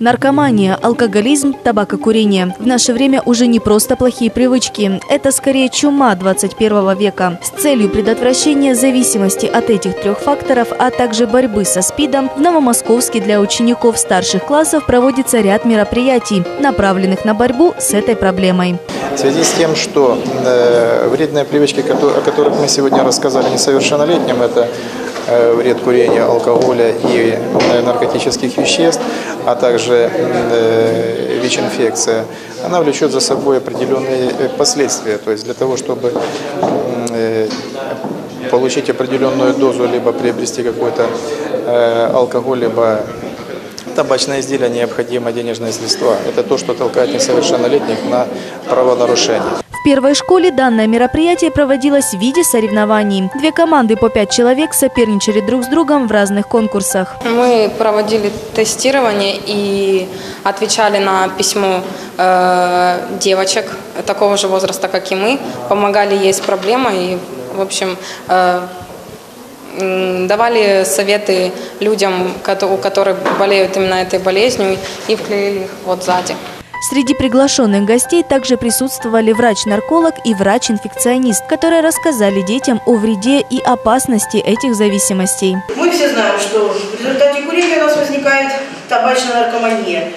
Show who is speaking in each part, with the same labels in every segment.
Speaker 1: Наркомания, алкоголизм, табакокурение. В наше время уже не просто плохие привычки. Это скорее чума 21 века. С целью предотвращения зависимости от этих трех факторов, а также борьбы со СПИДом, в Новомосковске для учеников старших классов проводится ряд мероприятий, направленных на борьбу с этой проблемой.
Speaker 2: В связи с тем, что э, вредные привычки, о которых мы сегодня рассказали несовершеннолетним, это э, вред курения, алкоголя и э, наркотических веществ, а также э, ВИЧ-инфекция, она влечет за собой определенные э, последствия. То есть для того, чтобы э, получить определенную дозу, либо приобрести какой-то алкоголь, либо табачное изделие необходимо денежные средства. Это то, что толкает несовершеннолетних на правонарушение.
Speaker 1: Первой школе данное мероприятие проводилось в виде соревнований. Две команды по пять человек соперничали друг с другом в разных конкурсах.
Speaker 3: Мы проводили тестирование и отвечали на письмо э, девочек такого же возраста, как и мы. Помогали ей с проблемой и, в общем, э, давали советы людям, у которых болеют именно этой болезнью, и вклеили их вот сзади.
Speaker 1: Среди приглашенных гостей также присутствовали врач-нарколог и врач-инфекционист, которые рассказали детям о вреде и опасности этих зависимостей.
Speaker 4: Мы все знаем, что в результате курения у нас возникает табачная наркомания.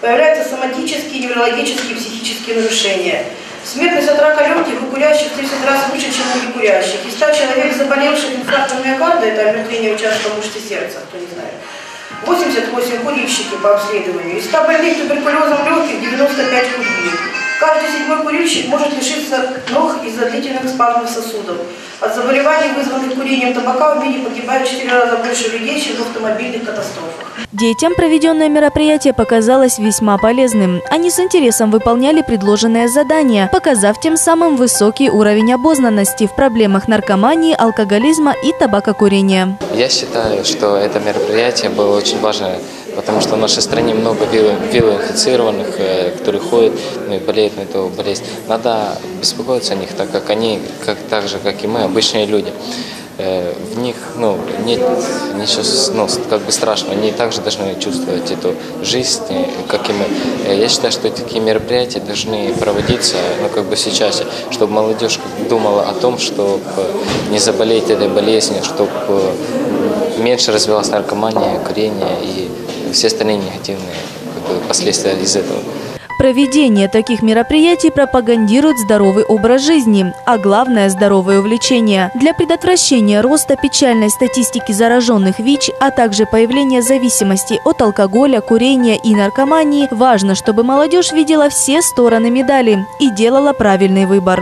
Speaker 4: Появляются соматические, неврологические, психические нарушения. Смертность от рака легких у курящих в 30 раз выше, чем у некурящих. И 100 человек, заболевших инфарктом миокарда, это омертвение участка мышцы сердца, кто не знает. 88 курильщики по обследованию. Из 100 больных туберкулезом легких 95 курильщиков. Каждый седьмой курильщик может лишиться ног из-за длительных спазмов сосудов. От заболеваний, вызванных курением табака, в мире погибает в 4 раза больше людей, чем в автомобильных катастрофах.
Speaker 1: Детям проведенное мероприятие показалось весьма полезным. Они с интересом выполняли предложенное задание, показав тем самым высокий уровень обознанности в проблемах наркомании, алкоголизма и табакокурения.
Speaker 5: Я считаю, что это мероприятие было очень важное потому что в нашей стране много вилоинфицированных, э, которые ходят ну, и болеют на эту болезнь. Надо беспокоиться о них, так как они, как, так же, как и мы, обычные люди. Э, в них ну, нет ничего ну, как бы страшного, они также должны чувствовать эту жизнь, э, как и мы. Я считаю, что такие мероприятия должны проводиться ну, как бы сейчас, чтобы молодежь думала о том, чтобы не заболеть этой болезнью, чтобы меньше развивалась наркомания, курение и все остальные негативные как бы, последствия из этого.
Speaker 1: Проведение таких мероприятий пропагандирует здоровый образ жизни, а главное – здоровое увлечение. Для предотвращения роста печальной статистики зараженных ВИЧ, а также появления зависимости от алкоголя, курения и наркомании, важно, чтобы молодежь видела все стороны медали и делала правильный выбор.